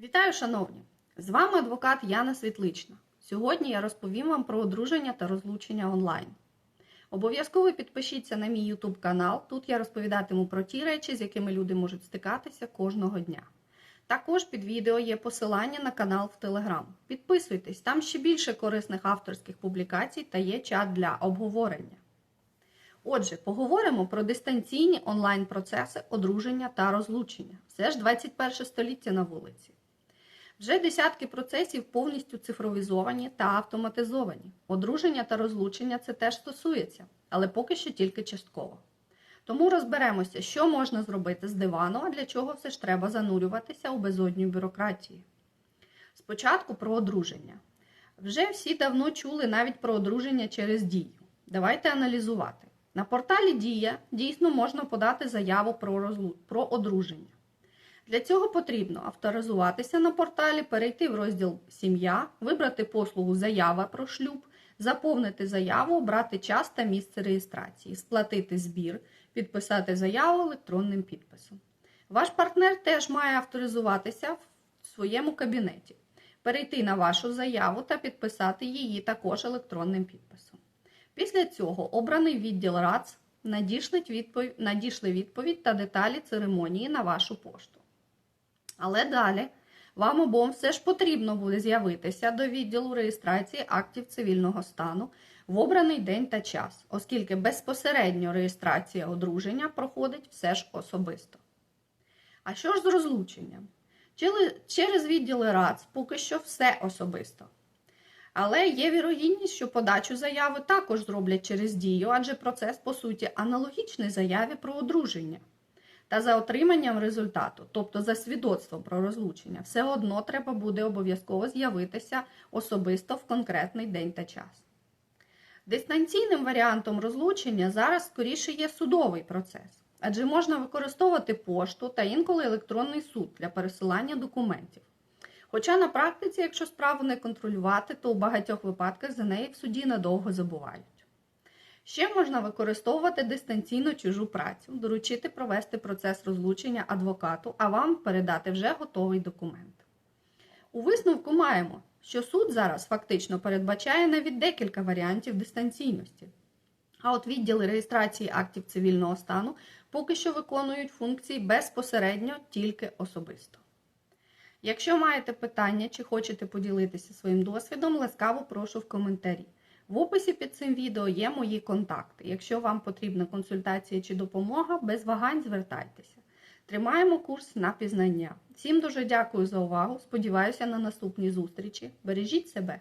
Вітаю, шановні! З вами адвокат Яна Світлична. Сьогодні я розповім вам про одруження та розлучення онлайн. Обов'язково підпишіться на мій YouTube канал. Тут я розповідатиму про ті речі, з якими люди можуть стикатися кожного дня. Також під відео є посилання на канал в Telegram. Підписуйтесь, там ще більше корисних авторських публікацій та є чат для обговорення. Отже, поговоримо про дистанційні онлайн-процеси одруження та розлучення. Все ж 21 століття на вулиці. Вже десятки процесів повністю цифровізовані та автоматизовані. Одруження та розлучення це теж стосується, але поки що тільки частково. Тому розберемося, що можна зробити з дивану, а для чого все ж треба занурюватися у безодню бюрократії. Спочатку про одруження. Вже всі давно чули навіть про одруження через дію. Давайте аналізувати. На порталі Дія дійсно можна подати заяву про, розлу... про одруження. Для цього потрібно авторизуватися на порталі, перейти в розділ Сім'я, вибрати послугу Заява про шлюб, заповнити заяву, обрати час та місце реєстрації, сплатити збір, підписати заяву електронним підписом. Ваш партнер теж має авторизуватися в своєму кабінеті, перейти на вашу заяву та підписати її також електронним підписом. Після цього обраний відділ РАЦ надішле відповідь та деталі церемонії на вашу пошту. Але далі вам обом все ж потрібно буде з'явитися до відділу реєстрації актів цивільного стану в обраний день та час, оскільки безпосередньо реєстрація одруження проходить все ж особисто. А що ж з розлученням? Через відділи РАЦ поки що все особисто. Але є вірогідність, що подачу заяви також зроблять через дію, адже процес, по суті, аналогічний заяві про одруження. Та за отриманням результату, тобто за свідоцтвом про розлучення, все одно треба буде обов'язково з'явитися особисто в конкретний день та час. Дистанційним варіантом розлучення зараз скоріше є судовий процес, адже можна використовувати пошту та інколи електронний суд для пересилання документів. Хоча на практиці, якщо справу не контролювати, то у багатьох випадках за неї в суді надовго забувають. Ще можна використовувати дистанційно чужу працю, доручити провести процес розлучення адвокату, а вам передати вже готовий документ. У висновку маємо, що суд зараз фактично передбачає навіть декілька варіантів дистанційності. А от відділи реєстрації актів цивільного стану поки що виконують функції безпосередньо тільки особисто. Якщо маєте питання чи хочете поділитися своїм досвідом, ласкаво прошу в коментарі. В описі під цим відео є мої контакти. Якщо вам потрібна консультація чи допомога, без вагань звертайтеся. Тримаємо курс на пізнання. Всім дуже дякую за увагу. Сподіваюся на наступні зустрічі. Бережіть себе!